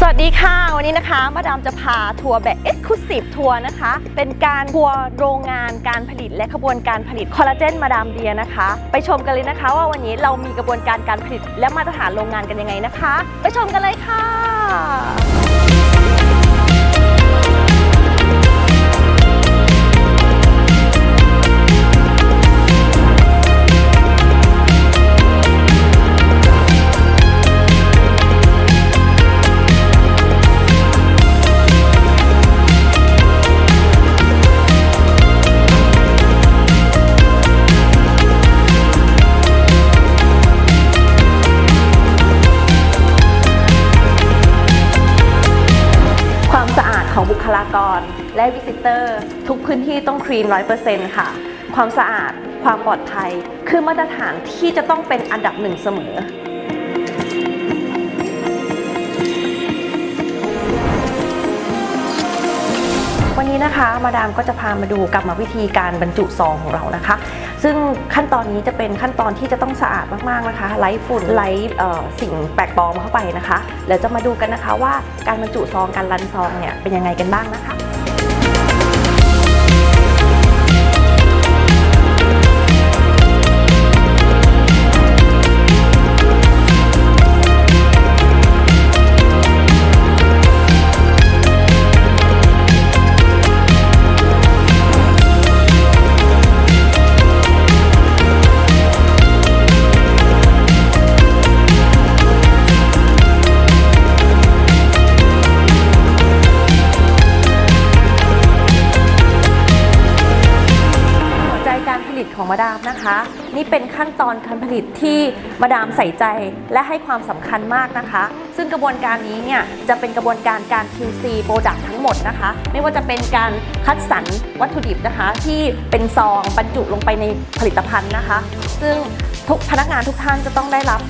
สวัสดีค่ะ วันนี้นะคะ มาดามจะพาทัวร์แบบเอ็กซ์คลูซีฟทัวร์นะคะ เป็นการทัวร์โรงงานการผลิตและขบวนการผลิตคอลลาเจนมาดามเดียนะคะ ไปชมกันเลยนะคะว่าวันนี้เรามีกระบวนการการผลิตและมาตรฐานโรงงานกันยังไงนะคะ ไปชมกันเลยค่ะ ของบุคลากร และวิสิเตอร์ ทุกพื้นที่ต้องคลีนร้อยเปอร์เซ็นต์ค่ะ ความสะอาด ความปลอดภัย คือมาตรฐานที่จะต้องเป็นอันดับหนึ่งเสมอ วันนี้นะคะ มาดามก็จะพามาดูกรรมวิธีการบรรจุซองของเรานะคะ ซึ่งขั้นตอนนี้จะเป็นขั้นตอนที่จะต้องสะอาดมากๆนะคะไร้ฝุ่นไร้สิ่งแปลกปลอมเข้าไปนะคะเดี๋ยวจะมาดูกันนะคะว่าการบรรจุซองการรันซองเนี่ยเป็นยังไงกันบ้างนะคะ ลิตของมาดามนะคะ นี่เป็นขั้นตอนการผลิตที่มาดามใส่ใจและให้ความสำคัญมากนะคะ ซึ่งกระบวนการนี้เนี่ยจะเป็นกระบวนการการ QC Product ทั้งหมดนะคะ ไม่ว่าจะเป็นการคัดสรรวัตถุดิบนะคะ ที่เป็นซองบรรจุลงไปในผลิตภัณฑ์นะคะ ซึ่งทุกพนักงานทุกท่านจะต้องได้รับ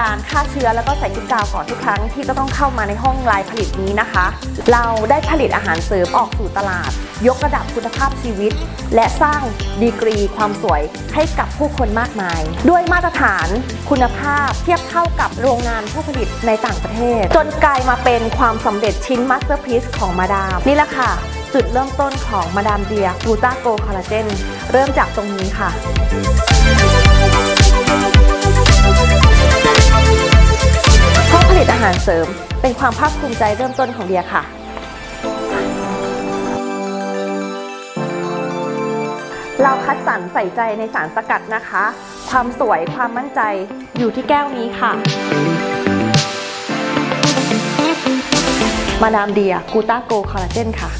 การฆ่าเชื้อแล้วก็ใส่ชุดกาวก่อนทุกครั้งที่จะต้องเข้ามาในห้องลายผลิตนี้นะคะ เราได้ผลิตอาหารเสริมออกสู่ตลาด ยกระดับคุณภาพชีวิต และสร้างดีกรีความสวยให้กับผู้คนมากมาย ด้วยมาตรฐานคุณภาพเทียบเท่ากับโรงงานผู้ผลิตในต่างประเทศ จนกลายมาเป็นความสำเร็จชิ้นมาสเตอร์พีซของมาดาม นี่แหละค่ะ จุดเริ่มต้นของมาดามเดียกลูตาโกคอลลาเจนเริ่มจากตรงนี้ค่ะห้องผลิตอาหารเสริม เป็นความภาคภูมิใจเริ่มต้นของเดียค่ะ เราคัดสรรใส่ใจในสารสกัดนะคะ ความสวยความมั่นใจอยู่ที่แก้วนี้ค่ะ มาดามเดียกูต้าโกคอลลาเจนค่ะ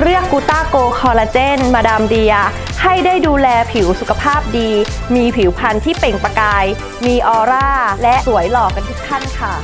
เลือกกูต้าโกคอลลาเจนมาดามเดีย ให้ได้ดูแลผิวสุขภาพดี มีผิวพรรณที่เปล่งประกาย มีออร่า และสวยหล่อกันทุกท่านค่ะ